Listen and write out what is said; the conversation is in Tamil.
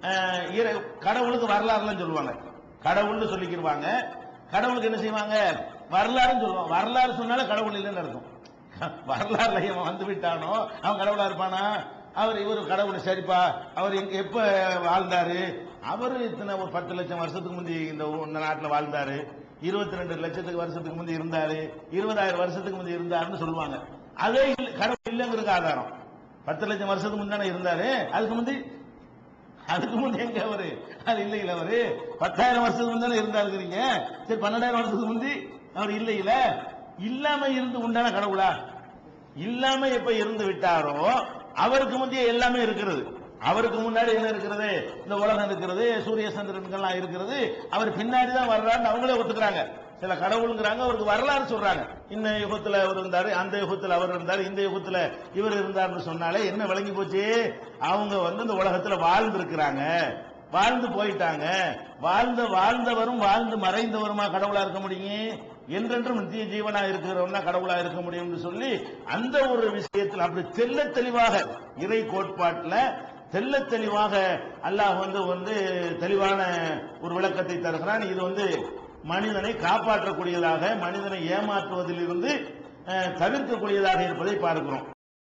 இறை- கடவுளுக்கு வரலாறுலாம் சொல்லுவாங்க. கடவுள்னு சொல்லிக்கிடுவாங்க கடவுளுக்கு என்ன செய்வாங்க? வரலாறுன்னு சொல்லுவாங்க. வரலாறு சொன்னாலும் கடவுள் இல்லைன்னு இருக்கும் வரலாறுல இவன் வந்து விட்டானோ? அவன் கடவுளா இருப்பானா? அவர் இவர் கடவுள். சரிப்பா. அவர் எப்ப வாழ்ந்தாரு? அவர் இத்தனை ஒரு பத்து லட்சம் வருஷத்துக்கு முந்தி இந்த இந்த நாட்டில் வாழ்ந்தாரு. இருபத்தி ரெண்டு லட்சத்துக்கு வருஷத்துக்கு முந்தி இருந்தாரு. இருபதாயிரம் வருஷத்துக்கு முந்தி இருந்தாருன்னு சொல்லுவாங்க. அதே கடவுள் இல்லைங்கிறதுக்கு ஆதாரம். பத்து லட்சம் வருஷத்துக்கு முந்தானே இருந்தாரு. அதுக்கு முந்தி அதுக்கு முந்தி எங்க அவரு? அது இல்லையில அவரு. பத்தாயிரம் வருஷத்துக்கு முந்தானே இருந்தாருக்கிறீங்க சரி பன்னெண்டாயிரம் வருஷத்துக்கு முந்தி அவர் இல்லையில. இல்லாம இருந்து உண்டான கடவுளா? இல்லாம எப்ப இருந்து விட்டாரோ அவருக்கு முந்தைய எல்லாமே இருக்கிறது. அவருக்கு முன்னாடி என்ன இருக்கிறது? இந்த உலகம் இருக்கிறது சூரிய சந்திரன்கள்லாம் இருக்கிறது. அவர் பின்னாடி தான் வர்றாருன்னு அவங்களே ஒத்துக்கிறாங்க. சில கடவுளுங்கிறாங்க அவருக்கு வரலாறு சொல்றாங்க. இந்த யுகத்துல அவர் இருந்தாரு அந்த யுகத்துல அவர் இருந்தாரு இந்த யுகத்துல இவர் இருந்தார்னு சொன்னாலே என்ன விளங்கி போச்சு? அவங்க வந்து இந்த உலகத்துல வாழ்ந்து இருக்கிறாங்க வாழ்ந்து போயிட்டாங்க. வாழ்ந்த வாழ்ந்தவரும் வாழ்ந்து மறைந்தவருமா கடவுளா இருக்க முடியும்? என்றென்றும் நித்திய ஜீவனா இருக்கிறவனா கடவுளா இருக்க முடியும்னு சொல்லி அந்த ஒரு விஷயத்தில் அப்படி தெல்ல தெளிவாக இறை கோட்பாட்டில் தெல்ல தெளிவாக அல்லாஹ் வந்து வந்து தெளிவான ஒரு விளக்கத்தை தருகிறான். இது வந்து மனிதனை காப்பாற்றக்கூடியதாக மனிதனை ஏமாற்றுவதிலிருந்து தவிர்க்கக்கூடியதாக இருப்பதை பார்க்கிறோம்.